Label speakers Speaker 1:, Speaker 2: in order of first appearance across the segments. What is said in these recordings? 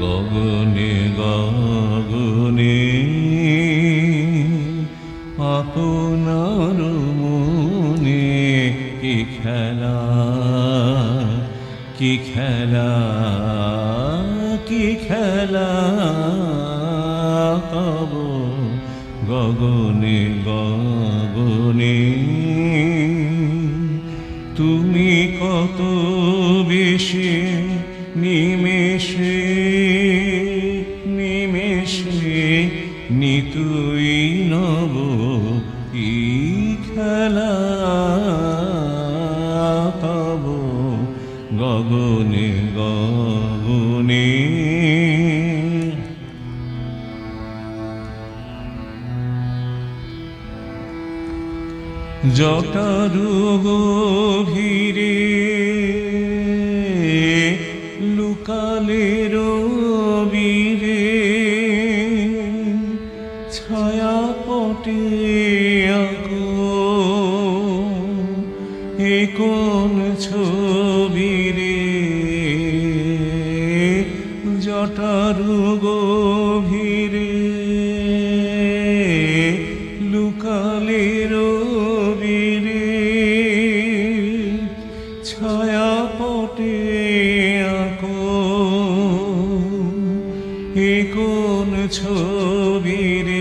Speaker 1: গগনে গগনে, আপনার মনে কি খেলা কি খেলা কি খেলা? তব গগনে গগনে, তুমি কত বেশি নিমেষে নিতুই নব কি খেলা তব গগনে গগনে। জটারু গভীরে লুকালের ছায়া পটে এ কোন ছবি রে? জটারু গভীরে লুকালের বীরে ছায়া পটে এ কোন ছবি রে?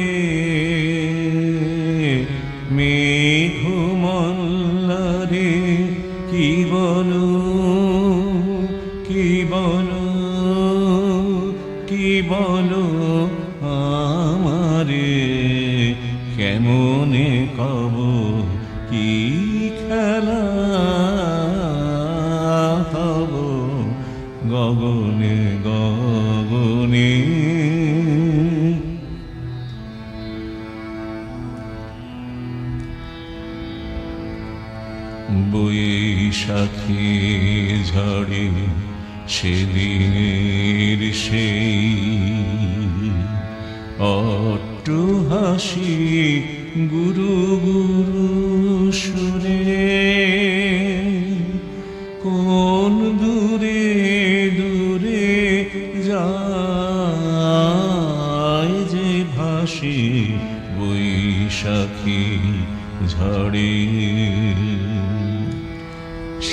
Speaker 1: মেঘমল্লারে কি বলো? কি বলো? কি বলো আমারে? কেমনে কব কি খেলা? বৈশাখী ঝড়ে সেদিনের সেই অট্ট হাসি গুরু গুরু সুরে, কোন দূরে দূরে যায় যে ভাসি বৈশাখী ঝড়ে?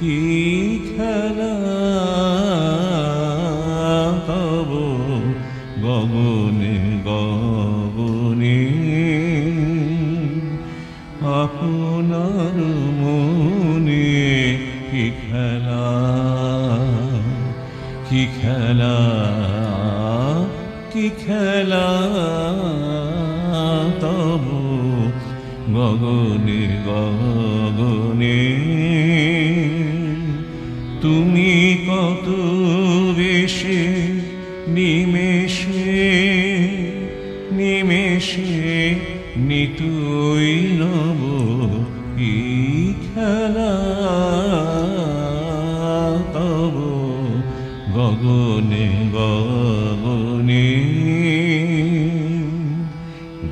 Speaker 1: কি খেলা তব গগনে কি খেলা কি খেলা কি খেলা তব গগনে গগনে। তুমি কত বেশি নিমেষে নিমেষে নিতুই নব খেলা? তব গগনে গগনে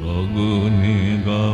Speaker 1: গগনে গা